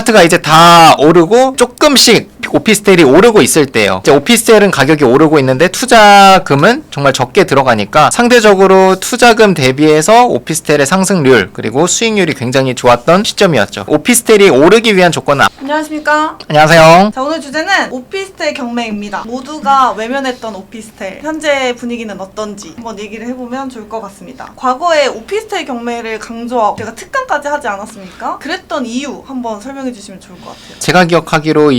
아파트가 이제 다 오르고 조금씩 오피스텔이 오르고 있을 때요. 이제 오피스텔은 가격이 오르고 있는데 투자금은 정말 적게 들어가니까 상대적으로 투자금 대비해서 오피스텔의 상승률 그리고 수익률이 굉장히 좋았던 시점이었죠. 오피스텔이 오르기 위한 조건은 아- 안녕하십니까. 안녕하세요. 자, 오늘 주제는 오피스텔 경매입니다. 모두가 외면했던 오피스텔. 현재 분위기는 어떤지 한번 얘기를 해보면 좋을 것 같습니다. 과거에 오피스텔 경매를 강조하고 제가 특강까지 하지 않았습니까? 그랬던 이유 한번 설명해 주시면 좋을 것 같아요. 제가 기억하기로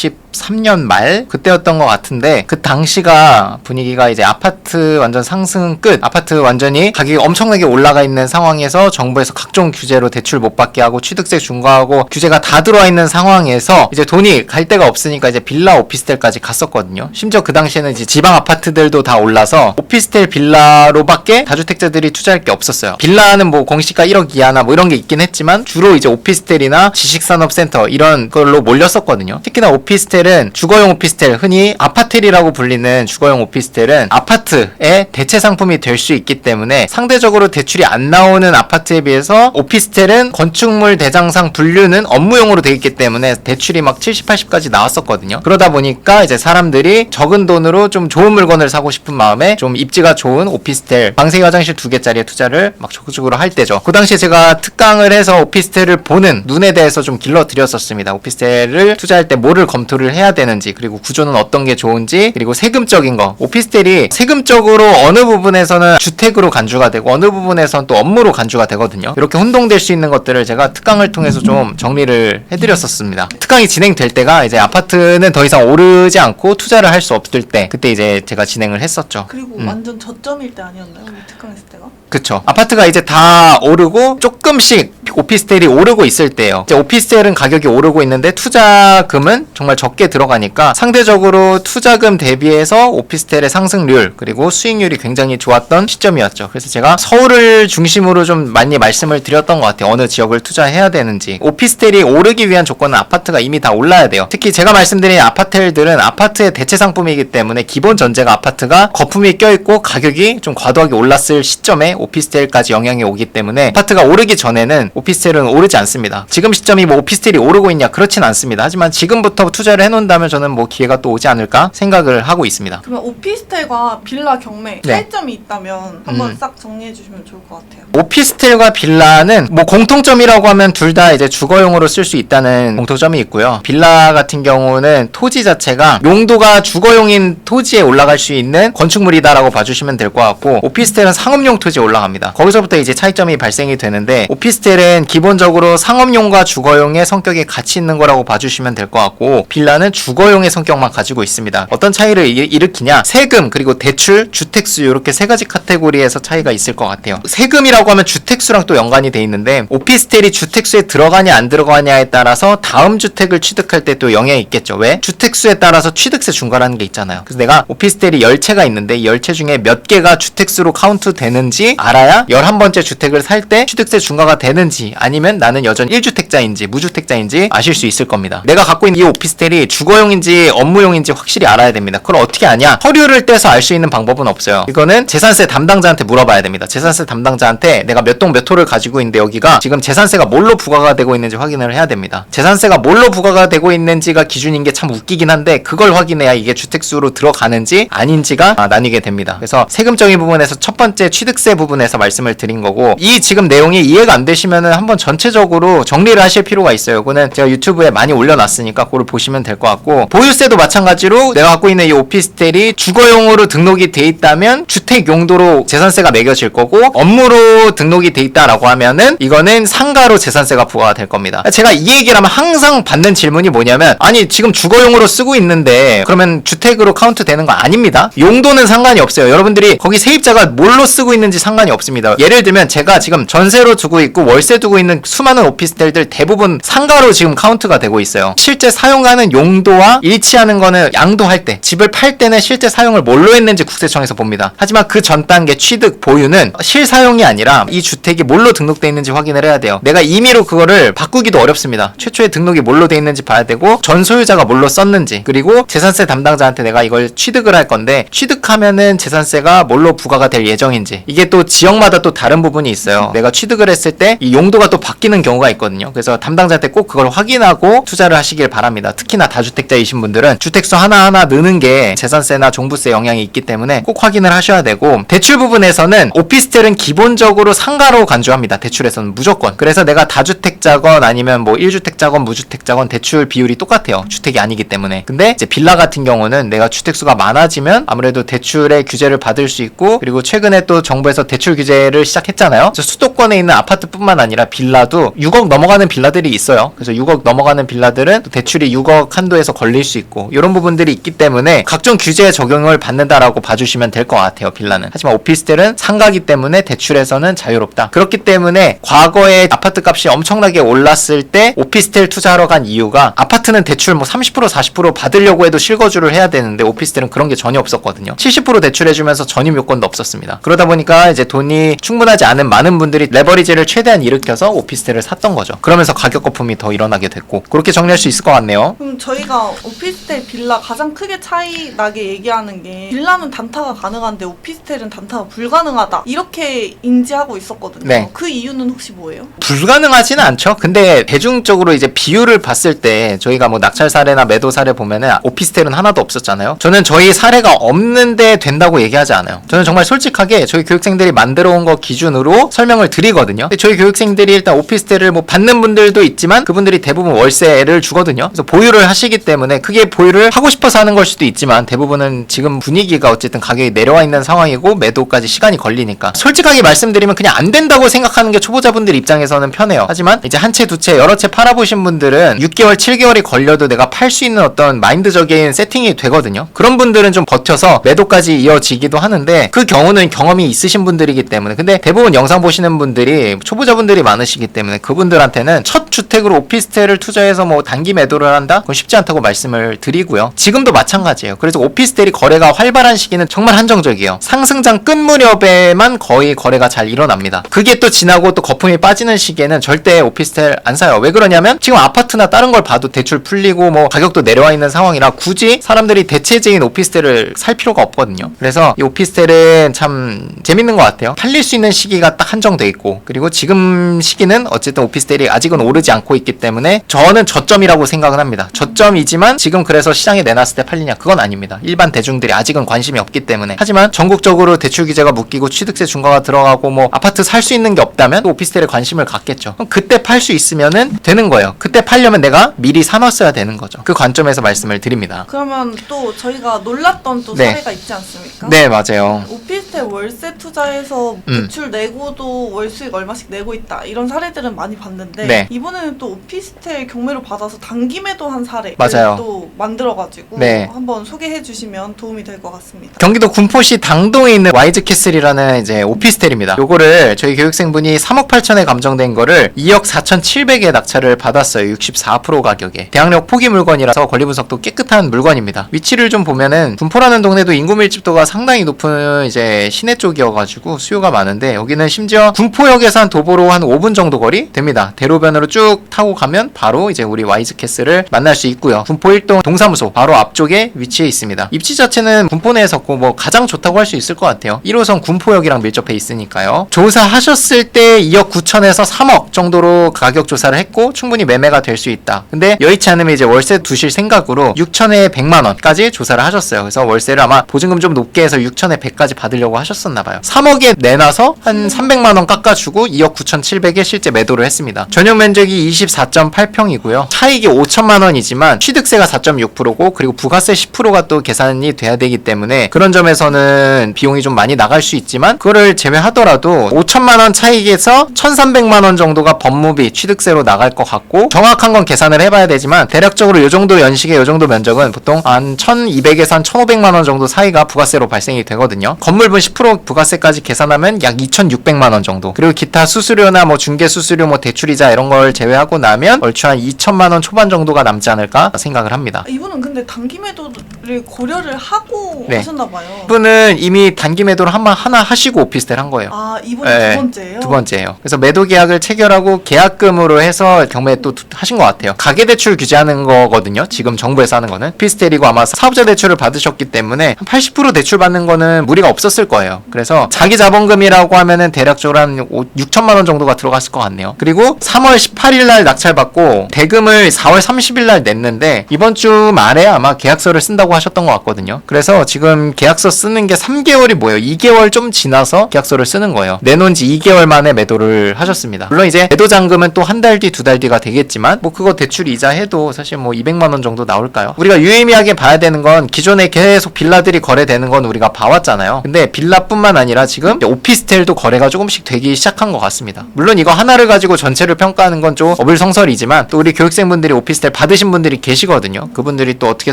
2023년 말 그때였던 것 같은데 그 당시가 분위기가 이제 아파트 완전 상승 끝 아파트 완전히 가격이 엄청나게 올라가 있는 상황에서 정부에서 각종 규제로 대출 못 받게 하고 취득세 중과하고 규제가 다 들어와 있는 상황에서 이제 돈이 갈 데가 없으니까 이제 빌라 오피스텔까지 갔었거든요. 심지어 그 당시에는 이제 지방 아파트들도 다 올라서 오피스텔 빌라로밖에 다주택자들이 투자할 게 없었어요. 빌라는 뭐 공시가 1억 이하나 뭐 이런 게 있긴 했지만 주로 이제 오피스텔이나 지식산업센터 이런 걸로 몰렸었거든요. 특히나 오피 스텔은 주거용 오피스텔 흔히 아파텔이라고 불리는 주거용 오피스텔은 아파트의 대체 상품이 될 수 있기 때문에 상대적으로 대출이 안 나오는 아파트에 비해서 오피스텔은 건축물 대장상 분류는 업무용으로 되어 있기 때문에 대출이 막 70, 80까지 나왔었거든요. 그러다 보니까 이제 사람들이 적은 돈으로 좀 좋은 물건을 사고 싶은 마음에 좀 입지가 좋은 오피스텔 방생 화장실 두 개짜리의 투자를 막 적극적으로 할 때죠. 그 당시에 제가 특강을 해서 오피스텔을 보는 눈에 대해서 좀 길러 드렸었습니다. 오피스텔을 투자할 때 뭐를 검 토를 해야 되는지 그리고 구조는 어떤 게 좋은지 그리고 세금적인 거 오피스텔이 세금적으로 어느 부분에서는 주택으로 간주가 되고 어느 부분에서는 또 업무로 간주가 되거든요. 이렇게 혼동될 수 있는 것들을 제가 특강을 통해서 좀 정리를 해드렸었습니다. 특강이 진행될 때가 이제 아파트는 더 이상 오르지 않고 투자를 할 수 없을 때 그때 이제 제가 진행을 했었죠. 그리고 음. 완전 저점일 때 아니었나요? 우리 특강했을 때가? 그쵸. 아파트가 이제 다 오르고 조금씩 오피스텔이 오르고 있을 때요. 이제 오피스텔은 가격이 오르고 있는데 투자금은 정말 적게 들어가니까 상대적으로 투자금 대비해서 오피스텔의 상승률 그리고 수익률이 굉장히 좋았던 시점이었죠. 그래서 제가 서울을 중심으로 좀 많이 말씀을 드렸던 것 같아요. 어느 지역을 투자해야 되는지. 오피스텔이 오르기 위한 조건은 아파트가 이미 다 올라야 돼요. 특히 제가 말씀드린 아파텔들은 아파트의 대체 상품이기 때문에 기본 전제가 아파트가 거품이 껴있고 가격이 좀 과도하게 올랐을 시점에 오피스텔까지 영향이 오기 때문에 아파트가 오르기 전에는 오피스텔은 오르지 않습니다. 지금 시점이 뭐 오피스텔이 오르고 있냐 그렇진 않습니다. 하지만 지금부터 투 자를 해놓는다면 저는 뭐 기회가 또 오지 않을까 생각을 하고 있습니다. 그러면 오피스텔과 빌라 경매 네. 차이점이 있다면 한번 음. 싹 정리해 주시면 좋을 것 같아요. 오피스텔과 빌라는 뭐 공통점이라고 하면 둘 다 이제 주거용으로 쓸 수 있다는 공통점이 있고요. 빌라 같은 경우는 토지 자체가 용도가 주거용인 토지에 올라갈 수 있는 건축물이다라고 봐주시면 될 것 같고 오피스텔은 상업용 토지에 올라갑니다. 거기서부터 이제 차이점이 발생이 되는데 오피스텔은 기본적으로 상업용과 주거용의 성격이 같이 있는 거라고 봐주시면 될 것 같고 빌라는 주거용의 성격만 가지고 있습니다. 어떤 차이를 일- 일으키냐? 세금 그리고 대출, 주 택수 이렇게 세 가지 카테고리에서 차이가 있을 것 같아요. 세금이라고 하면 주택수랑 또 연관이 돼 있는데 오피스텔이 주택수에 들어가냐 안 들어가냐에 따라서 다음 주택을 취득할 때 또 영향이 있겠죠. 왜? 주택수에 따라서 취득세 중과라는 게 있잖아요. 그래서 내가 오피스텔이 10채가 있는데 이 10채 중에 몇 개가 주택수로 카운트 되는지 알아야 11번째 주택을 살 때 취득세 중과가 되는지 아니면 나는 여전히 1주택자인지 무주택자인지 아실 수 있을 겁니다. 내가 갖고 있는 이 오피스텔이 주거용인지 업무용인지 확실히 알아야 됩니다. 그걸 어떻게 아냐? 서류를 떼서 알 수 있는 방법은 없어요. 이거는 재산세 담당자한테 물어봐야 됩니다. 재산세 담당자한테 내가 몇 동 몇 호를 가지고 있는데 여기가 지금 재산세가 뭘로 부과가 되고 있는지 확인을 해야 됩니다. 재산세가 뭘로 부과가 되고 있는지가 기준인 게 참 웃기긴 한데 그걸 확인해야 이게 주택수로 들어가는지 아닌지가 아, 나뉘게 됩니다. 그래서 세금적인 부분에서 첫 번째 취득세 부분에서 말씀을 드린 거고 이 지금 내용이 이해가 안 되시면은 한번 전체적으로 정리를 하실 필요가 있어요. 이거는 제가 유튜브에 많이 올려놨으니까 그걸 보시면 될 것 같고 보유세도 마찬가지로 내가 갖고 있는 이 오피스텔이 주거용으로 등록이 돼 있다 면 주택 용도로 재산세가 매겨질 거고 업무로 등록이 돼 있다라고 하면은 이거는 상가로 재산세가 부과가 될 겁니다. 제가 이 얘기를 하면 항상 받는 질문이 뭐냐면 아니 지금 주거용으로 쓰고 있는데 그러면 주택으로 카운트 되는 거 아닙니다. 용도는 상관이 없어요. 여러분들이 거기 세입자가 뭘로 쓰고 있는지 상관이 없습니다. 예를 들면 제가 지금 전세로 두고 있고 월세 두고 있는 수많은 오피스텔들 대부분 상가로 지금 카운트가 되고 있어요. 실제 사용하는 용도와 일치하는 거는 양도할 때 집을 팔 때는 실제 사용을 뭘로 했는지 국세청에서 봅니다. 하지만 그 전 단계 취득 보유는 실사용이 아니라 이 주택이 뭘로 등록돼 있는지 확인을 해야 돼요. 내가 임의로 그거를 바꾸기도 어렵습니다. 최초에 등록이 뭘로 돼 있는지 봐야 되고 전 소유자가 뭘로 썼는지 그리고 재산세 담당자한테 내가 이걸 취득을 할 건데 취득하면은 재산세가 뭘로 부과가 될 예정인지 이게 또 지역마다 또 다른 부분이 있어요. 내가 취득을 했을 때 이 용도가 또 바뀌는 경우가 있거든요. 그래서 담당자한테 꼭 그걸 확인하고 투자를 하시길 바랍니다. 특히나 다주택자이신 분들은 주택수 하나하나 느는 게 재산세나 종부세 영향이 있기 때문에 꼭 확인 을 하셔야 되고 대출 부분에서는 오피스텔은 기본적으로 상가로 간주합니다. 대출에서는 무조건. 그래서 내가 다주택자건 아니면 뭐 1주택자건 무주택자건 대출 비율이 똑같아요. 주택이 아니기 때문에. 근데 이제 빌라 같은 경우는 내가 주택수가 많아지면 아무래도 대출의 규제를 받을 수 있고 그리고 최근에 또 정부에서 대출 규제를 시작했잖아요. 수도권에 있는 아파트뿐만 아니라 빌라도 6억 넘어가는 빌라들이 있어요. 그래서 6억 넘어가는 빌라들은 또 대출이 6억 한도에서 걸릴 수 있고 이런 부분들이 있기 때문에 각종 규제에 적용을 받는다라고 봐주시면 될것 같아요. 빌라는. 하지만 오피스텔은 상가기 때문에 대출에서는 자유롭다. 그렇기 때문에 과거에 아파트 값이 엄청나게 올랐을 때 오피스텔 투자하러 간 이유가 아파트는 대출 뭐 30% 40% 받으려고 해도 실거주를 해야 되는데 오피스텔은 그런 게 전혀 없었거든요. 70% 대출해주면서 전입 요건도 없었습니다. 그러다 보니까 이제 돈이 충분하지 않은 많은 분들이 레버리지를 최대한 일으켜서 오피스텔을 샀던 거죠. 그러면서 가격 거품이 더 일어나게 됐고 그렇게 정리할 수 있을 것 같네요. 그럼 저희가 오피스텔 빌라 가장 크게 차이 나게 얘기하는 게 빌라는 단타가 가능 한데 오피스텔은 단타가 불가능하다 이렇게 인지하고 있었거든요. 네. 그 이유는 혹시 뭐예요? 불가능하지는 않죠. 근데 대중적으로 이제 비율을 봤을 때 저희가 뭐 낙찰 사례나 매도 사례 보면은 오피스텔은 하나도 없었잖아요. 저는 저희 사례가 없는데 된다고 얘기하지 않아요. 저는 정말 솔직하게 저희 교육생들이 만들어 온 거 기준으로 설명을 드리거든요. 근데 저희 교육생들이 일단 오피스텔을 뭐 받는 분들도 있지만 그분들이 대부분 월세를 주거든요. 그래서 보유를 하시기 때문에 그게 보유를 하고 싶어서 하는 걸 수도 있지만 대부분은 지금 분위기가 어쨌든 가격이 내려와 있는 상황이고 매도까지 시간이 걸리니까 솔직하게 말씀드리면 그냥 안 된다고 생각하는 게 초보자분들 입장에서는 편해요. 하지만 이제 한 채, 두 채, 여러 채 팔아보신 분들은 6개월, 7개월이 걸려도 내가 팔 수 있는 어떤 마인드적인 세팅이 되거든요. 그런 분들은 좀 버텨서 매도까지 이어지기도 하는데 그 경우는 경험이 있으신 분들이기 때문에 근데 대부분 영상 보시는 분들이 초보자분들이 많으시기 때문에 그분들한테는 첫 주택으로 오피스텔을 투자해서 뭐 단기 매도를 한다? 그건 쉽지 않다고 말씀을 드리고요. 지금도 마찬가지예요. 그래서 오피스텔이 거래가 활발한 시기는 정말 한 정적이에요. 상승장 끝 무렵에만 거의 거래가 잘 일어납니다. 그게 또 지나고 또 거품이 빠지는 시기에는 절대 오피스텔 안 사요. 왜 그러냐면 지금 아파트나 다른 걸 봐도 대출 풀리고 뭐 가격도 내려와 있는 상황이라 굳이 사람들이 대체적인 오피스텔을 살 필요가 없거든요. 그래서 이 오피스텔은 참 재밌는 것 같아요. 팔릴 수 있는 시기가 딱 한정돼 있고 그리고 지금 시기는 어쨌든 오피스텔이 아직은 오르지 않고 있기 때문에 저는 저점이라고 생각은 합니다. 저점이지만 지금 그래서 시장에 내놨을 때 팔리냐 그건 아닙니다. 일반 대중들이 아직은 관심이 없기 때문 에 하지만 전국적으로 대출 규제가 묶이고 취득세 중과가 들어가고 뭐 아파트 살 수 있는 게 없다면 또 오피스텔에 관심을 갖겠죠. 그럼 그때 팔 수 있으면은 되는 거예요. 그때 팔려면 내가 미리 사놨어야 되는 거죠. 그 관점에서 말씀을 드립니다. 그러면 또 저희가 놀랐던 또 네. 사례가 있지 않습니까? 네 맞아요. 오피스텔 월세 투자해서 음. 대출 내고도 월 수익 얼마씩 내고 있다 이런 사례들은 많이 봤는데 네. 이번에는 또 오피스텔 경매로 받아서 단기 매도한 사례를 맞아요. 또 만들어가지고 네. 한번 소개해 주시면 도움이 될 것 같습니다. 경기도 군포시 당동에 있는 와이즈 캐슬이라는 이제 오피스텔입니다. 요거를 저희 교육생분이 3억 8천에 감정된 거를 2억 4,700에 낙찰을 받았어요. 64% 가격에. 대학력 포기 물건이라서 권리 분석도 깨끗한 물건입니다. 위치를 좀 보면은 군포라는 동네도 인구 밀집도가 상당히 높은 이제 시내 쪽이어가지고 수요가 많은데 여기는 심지어 군포역에서 한 도보로 한 5분 정도 거리 됩니다. 대로변으로 쭉 타고 가면 바로 이제 우리 와이즈 캐슬을 만날 수 있고요. 군포 1동 동사무소 바로 앞쪽에 위치해 있습니다. 입지 자체는 군포 내에서고 뭐가 장 좋다고 할 수 있을 것 같아요. 1호선 군포역이랑 밀접해 있으니까요. 조사하셨을 때 2억 9천에서 3억 정도로 가격 조사를 했고 충분히 매매가 될 수 있다. 근데 여의치 않으면 이제 월세 두실 생각으로 6천에 100만 원까지 조사를 하셨어요. 그래서 월세를 아마 보증금 좀 높게 해서 6천에 100까지 받으려고 하셨었나 봐요. 3억에 내놔서 한 300만 원 깎아주고 2억 9천7백에 실제 매도를 했습니다. 전용 면적이 24.8평이고요. 차익이 5천만 원이지만 취득세가 4.6%고 그리고 부가세 10%가 또 계산이 돼야 되기 때문에 그런 점에서 는 비용이 좀 많이 나갈 수 있지만 그거를 제외하더라도 5천만 원 차익에서 1,300만 원 정도가 법무비 취득세로 나갈 것 같고 정확한 건 계산을 해봐야 되지만 대략적으로 이 정도 연식의 이 정도 면적은 보통 한 1,200에서 한 1,500만 원 정도 사이가 부가세로 발생이 되거든요. 건물분 10% 부가세까지 계산하면 약 2,600만 원 정도. 그리고 기타 수수료나 뭐 중개 수수료 뭐 대출이자 이런 걸 제외하고 나면 얼추 한 2천만 원 초반 정도가 남지 않을까 생각을 합니다. 이분은 근데 매도 를 고려를 하고 네. 하셨나 봐요. 이분은 이미 단기 매도를 한번 하나 하시고 오피스텔 한 거예요. 아 이번이 네, 두 번째예요? 두 번째예요. 그래서 매도 계약을 체결하고 계약금으로 해서 경매 또 두- 하신 것 같아요. 가계 대출 규제하는 거거든요. 지금 정부에서 하는 거는 피스텔이고 아마 사업자 대출을 받으셨기 때문에 한 80% 대출 받는 거는 무리가 없었을 거예요. 그래서 자기 자본금이라고 하면은 대략적으로 한 5, 6천만 원 정도가 들어갔을 것 같네요. 그리고 3월 18일 날 낙찰 받고 대금을 4월 30일 날 냈는데 이번 주 말에 아마 계약서를 쓴다고 하셨던 것 같거든요. 그래서 지금 계약서 쓰는 게 3개월이 뭐예요? 2개월 좀 지나서 계약서를 쓰는 거예요. 내놓은 지 2개월 만에 매도를 하셨습니다. 물론 이제 매도 잔금은 또 한 달 뒤, 두 달 뒤가 되겠지만 뭐 그거 대출 이자 해도 사실 뭐 200만 원 정도 나올까요? 우리가 유의미하게 봐야 되는 건 기존에 계속 빌라들이 거래되는 건 우리가 봐왔잖아요. 근데 빌라뿐만 아니라 지금 오피스텔도 거래가 조금씩 되기 시작한 것 같습니다. 물론 이거 하나를 가지고 전체를 평가하는 건 좀 어불성설이지만 또 우리 교육생분들이 오피스텔 받으신 분들이 계시거든요. 그분들이 또 어떻게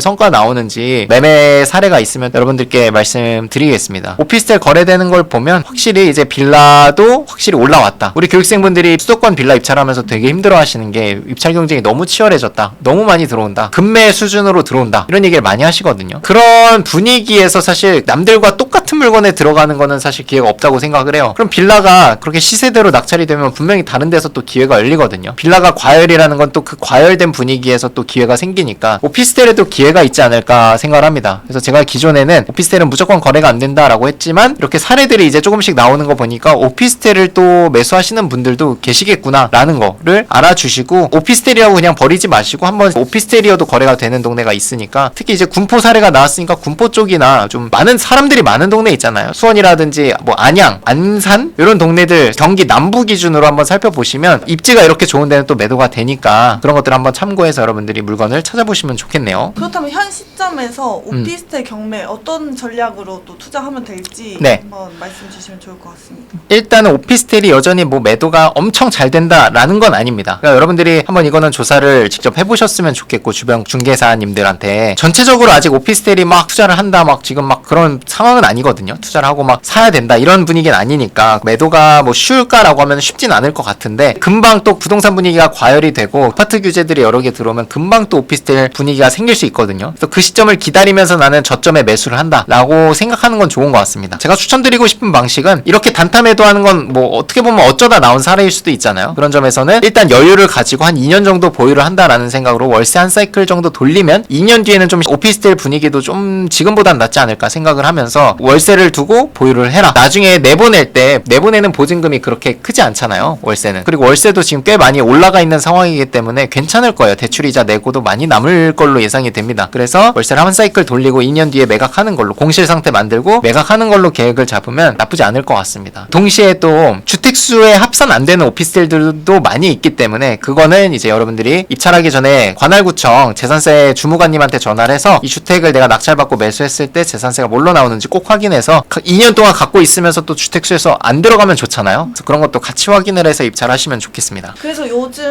성과 나오는지 매매 사례가 있으면 여러분들께 말씀드리겠습니다. 오피스텔 거래되는 걸 보면 확실히 이제 빌라도 확실히 올라왔다. 우리 교육생분들이 수도권 빌라 입찰하면서 되게 힘들어하시는 게 입찰 경쟁이 너무 치열해졌다. 너무 많이 들어온다. 금매 수준으로 들어온다. 이런 얘기를 많이 하시거든요. 그런 분위기에서 사실 남들과 똑같은 물건에 들어가는 거는 사실 기회가 없다고 생각을 해요. 그럼 빌라가 그렇게 시세대로 낙찰이 되면 분명히 다른 데서 또 기회가 열리거든요. 빌라가 과열이라는 건 또 그 과열된 분위기에서 또 기회가 생기니까 오피스텔에도 기회가 있지 않을까 생각을 합니다. 그래서 제가 기존에는 오피스텔은 무조건 거래가 안 된다라고 했지만 이렇게 사례들이 이제 조금씩 나오는 거 보니까 오피스텔을 또 매수하시는 분들도 계시겠구나라는 거를 알아주시고 오피스텔이라고 그냥 버리지 마시고 한번 오피스텔이어도 거래가 되는 동네가 있으니까 특히 이제 군포 사례가 나왔으니까 군포 쪽이나 좀 많은 사람들이 많은 동네 있잖아요. 수원이라든지 뭐 안양, 안산 이런 동네들 경기 남부 기준으로 한번 살펴보시면 입지가 이렇게 좋은 데는 또 매도가 되니까 그런 것들 한번 참고해서 여러분들이 물건을 찾아보시면 좋겠네요. 그렇다면 현 시점에 서 음. 오피스텔 경매 어떤 전략으로 또 투자하면 될지 네. 한번 말씀 주시면 좋을 것 같습니다. 일단은 오피스텔이 여전히 뭐 매도가 엄청 잘 된다라는 건 아닙니다. 그러니까 여러분들이 한번 이거는 조사를 직접 해보셨으면 좋겠고 주변 중개사님들한테 전체적으로 아직 오피스텔이 막 투자를 한다 막 지금 막 그런 상황은 아니거든요. 투자를 하고 막 사야 된다 이런 분위기는 아니니까 매도가 뭐 쉬울까라고 하면 쉽진 않을 것 같은데 금방 또 부동산 분위기가 과열이 되고 아파트 규제들이 여러 개 들어오면 금방 또 오피스텔 분위기가 생길 수 있거든요. 그래서 그 시점을 기다리면서 나는 저점에 매수를 한다 라고 생각하는 건 좋은 것 같습니다. 제가 추천드리고 싶은 방식은 이렇게 단타 매도하는 건 뭐 어떻게 보면 어쩌다 나온 사례일 수도 있잖아요. 그런 점에서는 일단 여유를 가지고 한 2년 정도 보유를 한다라는 생각으로 월세 한 사이클 정도 돌리면 2년 뒤에는 좀 오피스텔 분위기도 좀 지금보단 낫지 않을까 생각을 하면서 월세를 두고 보유를 해라. 나중에 내보낼 때 내보내는 보증금이 그렇게 크지 않잖아요. 월세는. 그리고 월세도 지금 꽤 많이 올라가 있는 상황이기 때문에 괜찮을 거예요. 대출이자 내고도 많이 남을 걸로 예상이 됩니다. 그래서 월세를 한 사이클 돌리고 2년 뒤에 매각하는 걸로 공실 상태 만들고 매각하는 걸로 계획을 잡으면 나쁘지 않을 것 같습니다. 동시에 또 주택 수에 합산 안 되는 오피스텔들도 많이 있기 때문에 그거는 이제 여러분들이 입찰하기 전에 관할구청 재산세 주무관님한테 전화를 해서 이 주택을 내가 낙찰받고 매수했을 때 재산세가 뭘로 나오는지 꼭 확인해서 2년 동안 갖고 있으면서 또 주택 수에서 안 들어가면 좋잖아요. 그래서 그런 것도 같이 확인을 해서 입찰하시면 좋겠습니다. 그래서 요즘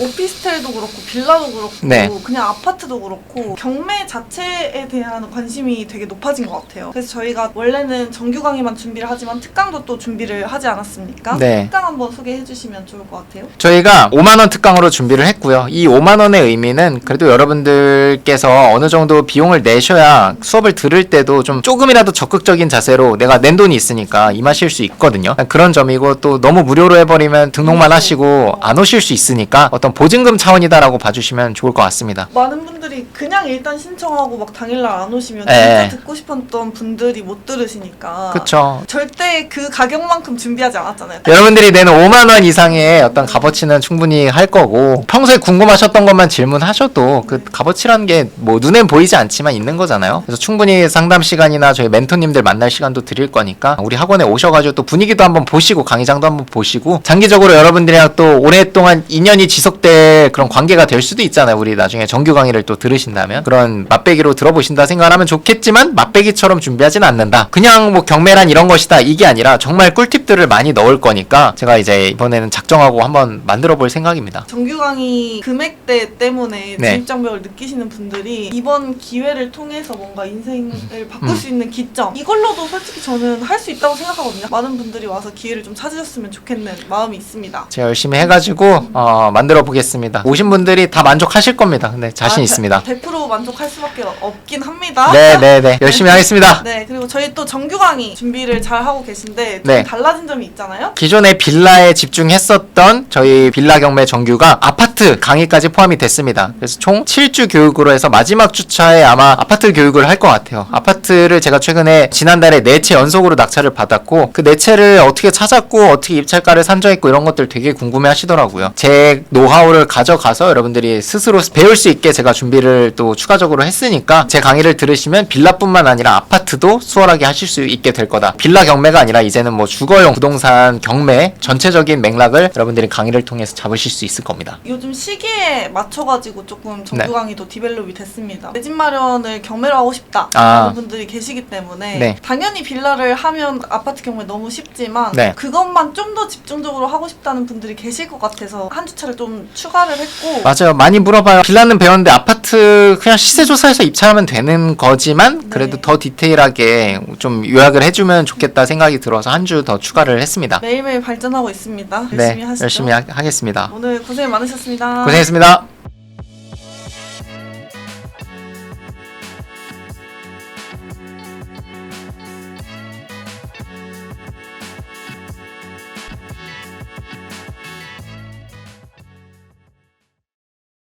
오피스텔도 그렇고 빌라도 그렇고 음. 네. 그냥 아파트도 그렇고 경매 자체 에 대한 관심이 되게 높아진 것 같아요. 그래서 저희가 원래는 정규 강의만 준비를 하지만 특강도 또 준비를 하지 않았습니까? 네. 특강 한번 소개해 주시면 좋을 것 같아요. 저희가 5만 원 특강으로 준비를 했고요. 이 5만 원의 의미는 그래도 여러분들께서 어느 정도 비용을 내셔야 수업을 들을 때도 좀 조금이라도 적극적인 자세로 내가 낸 돈이 있으니까 임하실 수 있거든요. 그런 점이고 또 너무 무료로 해버리면 등록만 하시고 안 오실 수 있으니까 어떤 보증금 차원이다라고 봐주시면 좋을 것 같습니다. 많은 분들이 그냥 일단 신청하고 막 당일날 안 오시면 네. 진짜 듣고 싶었던 분들이 못 들으시니까 그쵸. 절대 그 가격만큼 준비하지 않았잖아요. 여러분들이 내는 5만 원 이상의 어떤 값어치는 충분히 할 거고 평소에 궁금하셨던 것만 질문하셔도 그 값어치라는 게 뭐 눈엔 보이지 않지만 있는 거잖아요. 그래서 충분히 상담 시간이나 저희 멘토님들 만날 시간도 드릴 거니까 우리 학원에 오셔가지고 또 분위기도 한번 보시고 강의장도 한번 보시고 장기적으로 여러분들이랑 또 오랫동안 인연이 지속될 그런 관계가 될 수도 있잖아요. 우리 나중에 정규 강의를 또 들으신다면 그런 맛배기 로 들어보신다 생각하면 좋겠지만 맛배기처럼 준비하진 않는다. 그냥 뭐 경매란 이런 것이다 이게 아니라 정말 꿀팁들을 많이 넣을 거니까 제가 이제 이번에는 작정하고 한번 만들어 볼 생각입니다. 정규 강의 금액대 때문에 네. 진입 장벽을 느끼시는 분들이 이번 기회를 통해서 뭔가 인생을 바꿀 음. 수 있는 기점 이걸로도 솔직히 저는 할 수 있다고 생각하거든요. 많은 분들이 와서 기회를 좀 찾으셨으면 좋겠는 마음이 있습니다. 제가 열심히 해가지고 어, 만들어 보겠습니다. 오신 분들이 다 만족하실 겁니다. 근데 자신 아, 있습니다. 100% 만족할 수밖에 없긴 합니다. 네, 네, 네. 열심히 하겠습니다. 네, 그리고 저희 또 정규 강의 준비를 잘 하고 계신데 좀 네. 달라진 점이 있잖아요. 기존에 빌라에 집중했었던 저희 빌라 경매 정규가 아파트 강의까지 포함이 됐습니다. 그래서 총 7주 교육으로 해서 마지막 주차에 아마 아파트 교육을 할 것 같아요. 아파트를 제가 최근에 지난달에 네 채 연속으로 낙찰을 받았고 그 네 채를 어떻게 찾았고 어떻게 입찰가를 산정했고 이런 것들 되게 궁금해 하시더라고요. 제 노하우를 가져가서 여러분들이 스스로 배울 수 있게 제가 준비를 또 추가적으로 했으니까 제 강의를 들으시면 빌라뿐만 아니라 아파트도 수월하게 하실 수 있게 될 거다. 빌라 경매가 아니라 이제는 뭐 주거용 부동산 경매 전체적인 맥락을 여러분들이 강의를 통해서 잡으실 수 있을 겁니다. 요즘 시기에 맞춰가지고 조금 정규 네. 강의도 디벨롭이 됐습니다. 내 집 마련을 경매로 하고 싶다 아. 라는 분들이 계시기 때문에 네. 당연히 빌라를 하면 아파트 경매 너무 쉽지만 네. 그것만 좀 더 집중적으로 하고 싶다는 분들이 계실 것 같아서 한 주차를 좀 추가를 했고 맞아요. 많이 물어봐요. 빌라는 배웠는데 아파트 그냥 시세 조사해서 입 찰하면 되는 거지만 그래도 네. 더 디테일하게 좀 요약을 해주면 좋겠다 생각이 들어서 한 주 더 추가를 했습니다. 매일매일 발전하고 있습니다. 열심히 네, 하시죠. 열심히 하, 하겠습니다. 오늘 고생 많으셨습니다. 고생했습니다.